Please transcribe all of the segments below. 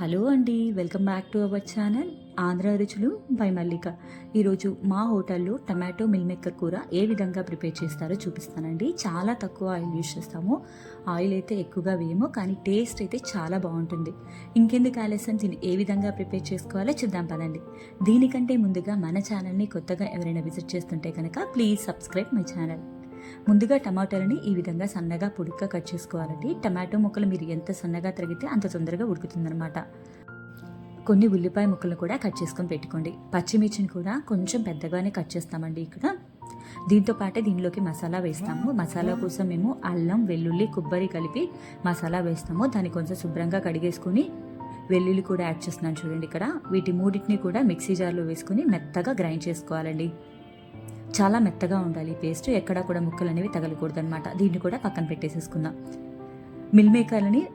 Hello అండి welcome back to our channel Andhra Ruchulu by Mallika. ఈరోజు మా హోటల్లో టమాటో మిల్మేకర్ కూర ఏ విధంగా ప్రిపేర్ చేస్తారో చూపిస్తానండి. చాలా తక్కువ ఆయిల్ యూజ్ చేస్తాము. ఆయిల్ అయితే ఎక్కువగా వేయము కానీ టేస్ట్ అయితే చాలా బాగుంటుంది. ఇంకెందుకు ఆలస్యం? దీన్ని ఏ విధంగా ప్రిపేర్ చేసుకోవాలో చూద్దాం పదండి. దీనికంటే ముందుగా మన ఛానల్ని కొత్తగా ఎవరైనా విజిట్ చేస్తుంటే కనుక ప్లీజ్ సబ్స్క్రైబ్ మై ఛానల్. ముందుగా టమాటాలని ఈ విధంగా సన్నగా పొడిగ్గా కట్ చేసుకోవాలండి. టమాటో ముక్కలు మీరు ఎంత సన్నగా తరిగితే అంత తొందరగా ఉడుకుతుందన్నమాట. కొన్ని ఉల్లిపాయ ముక్కలు కూడా కట్ చేసుకొని పెట్టుకోండి. పచ్చిమిర్చిని కూడా కొంచెం పెద్దగానే కట్ చేస్తామండి ఇక్కడ. దీంతో పాటే దీనిలోకి మసాలా వేస్తాము. మసాలా కోసం మేము అల్లం వెల్లుల్లి కొబ్బరి కలిపి మసాలా వేస్తాము. దాన్ని కొంచెం శుభ్రంగా కడిగేసుకుని వెల్లుల్లి కూడా యాడ్ చేస్తున్నాను చూడండి ఇక్కడ. వీటి మూడింటిని కూడా మిక్సీ జార్లో వేసుకుని మెత్తగా గ్రైండ్ చేసుకోవాలండి. చాలా మెత్తగా ఉండాలి. పేస్ట్ ఎక్కడా కూడా ముక్కలు అనేవి తగలకూడదు అనమాట దీన్ని కూడా పక్కన పెట్టేసేసుకుందాం. మిల్ మేకర్లని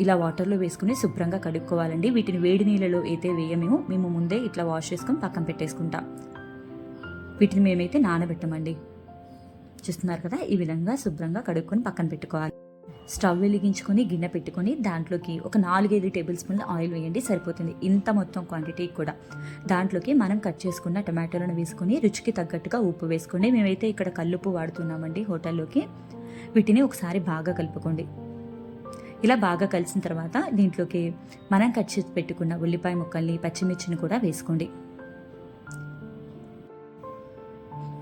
ఇలా వాటర్లో వేసుకుని శుభ్రంగా కడుక్కోవాలండి. వీటిని వేడి నీళ్ళలో అయితే వేయమేమో. మేము ముందే ఇట్లా వాష్ చేసుకొని పక్కన పెట్టేసుకుంటాం. వీటిని మేమైతే నానబెట్టమండి. చూస్తున్నారు కదా? ఈ విధంగా శుభ్రంగా కడుక్కొని పక్కన పెట్టుకోవాలి. స్టవ్ వెలిగించుకొని గిన్నె పెట్టుకొని దాంట్లోకి ఒక నాలుగైదు టేబుల్ స్పూన్ల ఆయిల్ వేయండి సరిపోతుంది. ఇంత మొత్తం క్వాంటిటీ కూడా. దాంట్లోకి మనం కట్ చేసుకున్న టమాటోలను వేసుకొని రుచికి తగ్గట్టుగా ఉప్పు వేసుకోండి. మేమైతే ఇక్కడ కల్లుప్పు వాడుతున్నామండి హోటల్లోకి. వీటిని ఒకసారి బాగా కలుపుకోండి. ఇలా బాగా కలిసిన తర్వాత దీంట్లోకి మనం కట్ చేసి పెట్టుకున్న ఉల్లిపాయ ముక్కల్ని పచ్చిమిర్చిని కూడా వేసుకోండి.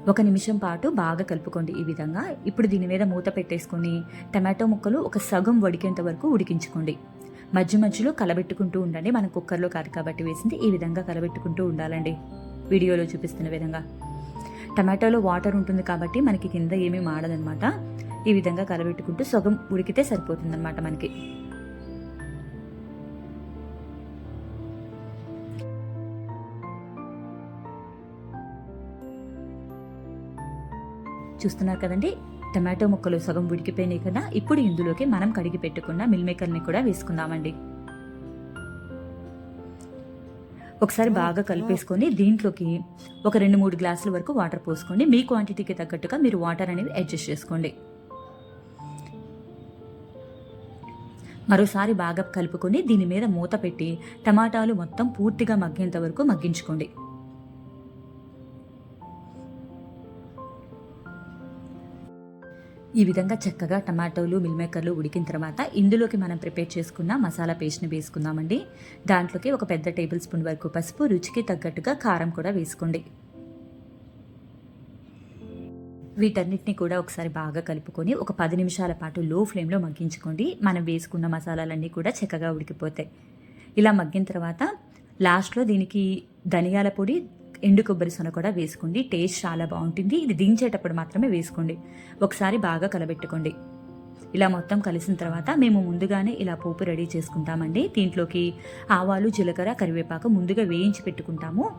ఒక నిమిషం పాటు బాగా కలుపుకోండి ఈ విధంగా. ఇప్పుడు దీని మీద మూత పెట్టేసుకొని టమాటో ముక్కలు ఒక సగం ఉడికేంత వరకు ఉడికించుకోండి. మధ్య మధ్యలో కలబెట్టుకుంటూ ఉండండి. మనం కుక్కర్లో కాదు కాబట్టి వేసింది. ఈ విధంగా కలబెట్టుకుంటూ ఉండాలండి. వీడియోలో చూపిస్తున్న విధంగా. టమాటోలో వాటర్ ఉంటుంది కాబట్టి మనకి కింద ఏమీ మాడదనమాట. ఈ విధంగా కలబెట్టుకుంటూ సగం ఉడికితే సరిపోతుందన్నమాట మనకి. చూస్తున్నారు కదండి. టమాటో ముక్కలు సగం ఉడికిపోయినాయి కదా. ఇప్పుడు ఇందులోకి మనం కడిగి పెట్టుకున్న మిల్ మేకర్ని కూడా వేసుకుందామండి. ఒకసారి బాగా కలిపేసుకొని దీంట్లోకి ఒక రెండు మూడు గ్లాసుల వరకు వాటర్ పోసుకోండి. మీ క్వాంటిటీకి తగ్గట్టుగా మీరు వాటర్ అనేవి అడ్జస్ట్ చేసుకోండి. మరోసారి బాగా కలుపుకొని దీని మీద మూత పెట్టి టమాటాలు మొత్తం పూర్తిగా మగ్గేంత వరకు మగ్గించుకోండి. ఈ విధంగా చక్కగా టమాటోలు మిల్మేకర్లు ఉడికిన తర్వాత ఇందులోకి మనం ప్రిపేర్ చేసుకున్న మసాలా పేస్ట్ని వేసుకుందామండి. దాంట్లోకి ఒక పెద్ద టేబుల్ స్పూన్ వరకు పసుపు రుచికి తగ్గట్టుగా కారం కూడా వేసుకోండి. వీటన్నిటిని కూడా ఒకసారి బాగా కలుపుకొని ఒక పది నిమిషాల పాటు లో ఫ్లేమ్లో మగ్గించుకోండి. మనం వేసుకున్న మసాలాలన్నీ కూడా చక్కగా ఉడికిపోతాయి. ఇలా మగ్గిన తర్వాత లాస్ట్లో దీనికి ధనియాల పొడి ఎండు కొబ్బరి సొన కూడా వేసుకోండి. టేస్ట్ చాలా బాగుంటుంది. ఇది దించేటప్పుడు మాత్రమే వేసుకోండి. ఒకసారి బాగా కలబెట్టుకోండి. ఇలా మొత్తం కలిసిన తర్వాత మేము ముందుగానే ఇలా పోపు రెడీ చేసుకుంటామండి. దీంట్లోకి ఆవాలు జీలకర్ర కరివేపాకు ముందుగా వేయించి పెట్టుకుంటాము.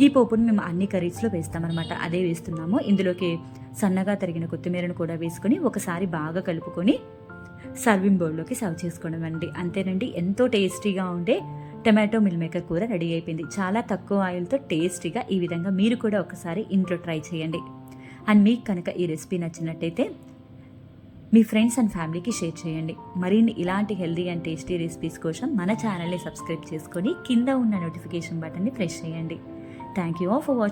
ఈ పోపును మేము అన్ని కర్రీస్లో వేస్తామన్నమాట. అదే వేస్తున్నాము. ఇందులోకి సన్నగా తరిగిన కొత్తిమీరను కూడా వేసుకొని ఒకసారి బాగా కలుపుకొని సర్వింగ్ బౌల్లోకి సర్వ్ చేసుకోవడం అండి అంతేనండి. ఎంతో టేస్టీగా ఉండే టమాటో మిల్ మేకర్ కూర రెడీ అయిపోయింది. చాలా తక్కువ ఆయిల్తో టేస్టీగా ఈ విధంగా మీరు కూడా ఒకసారి ఇంట్లో ట్రై చేయండి. అండ్ మీకు కనుక ఈ రెసిపీ నచ్చినట్టయితే మీ ఫ్రెండ్స్ అండ్ ఫ్యామిలీకి షేర్ చేయండి. మరిన్ని ఇలాంటి హెల్దీ అండ్ టేస్టీ రెసిపీస్ కోసం మన ఛానల్ని సబ్స్క్రైబ్ చేసుకొని కింద ఉన్న నోటిఫికేషన్ బటన్ని ప్రెస్ చేయండి. Thank you all for watching